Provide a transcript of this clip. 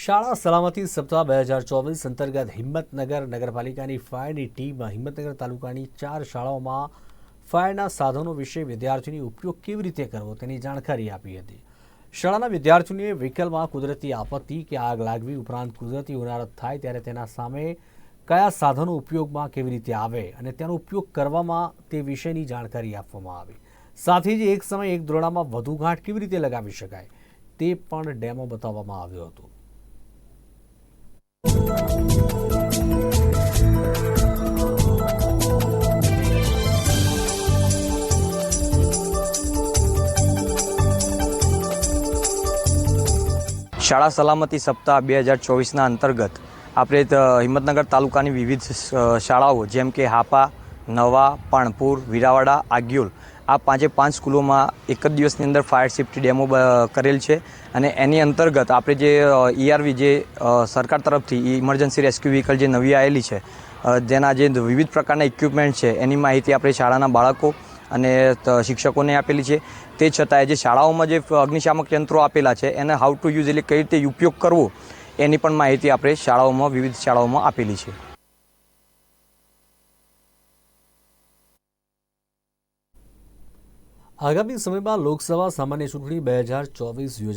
શાળા સલામતી સપ્તાહ બે હજાર ચોવીસ અંતર્ગત હિંમતનગર નગરપાલિકાની ફાયરની ટીમમાં હિંમતનગર તાલુકાની ચાર શાળાઓમાં ફાયરના સાધનો વિશે વિદ્યાર્થીઓની ઉપયોગ કેવી રીતે કરવો તેની જાણકારી આપી હતી. શાળાના વિદ્યાર્થીઓને વ્હીકલમાં કુદરતી આપત્તિ કે આગ લાગવી ઉપરાંત કુદરતી ઉનાળત થાય ત્યારે તેના સામે કયા સાધનો ઉપયોગમાં કેવી રીતે આવે અને તેનો ઉપયોગ કરવામાં તે વિશેની જાણકારી આપવામાં આવી. સાથે જ એક સમયે એક દોરડામાં વધુ ગાંઠ કેવી રીતે લગાવી શકાય તે પણ ડેમો બતાવવામાં આવ્યો હતો. શાળા સલામતી સપ્તાહ બે હજાર ચોવીસના અંતર્ગત આપણે હિંમતનગર તાલુકાની વિવિધ શાળાઓ જેમ કે હાપા, નવા, પાણપુર, વિરાવાડા, આગિયોલ આ પાંચે પાંચ સ્કૂલોમાં એક જ દિવસની અંદર ફાયર સેફ્ટી ડેમો કરેલ છે અને એની અંતર્ગત આપણે જે ઈઆરવી જે સરકાર તરફથી ઇમરજન્સી રેસ્ક્યુ વ્હીકલ જે નવી આવેલી છે જેના જે વિવિધ પ્રકારના ઇક્વિપમેન્ટ છે, એની માહિતી આપણે શાળાના બાળકો અને શિક્ષકોને આપેલી છે. તે છતાંય જે શાળાઓમાં જે અગ્નિશામક યંત્રો આપેલા છે, એને હાઉ ટુ યુઝ એટલે કઈ રીતે ઉપયોગ કરવો, એની પણ માહિતી આપણે શાળાઓમાં, વિવિધ શાળાઓમાં આપેલી છે. આગામી સમયમાં લોકસભા સામાન્ય ચૂંટણી બે હજાર ચોવીસ યોજાશે.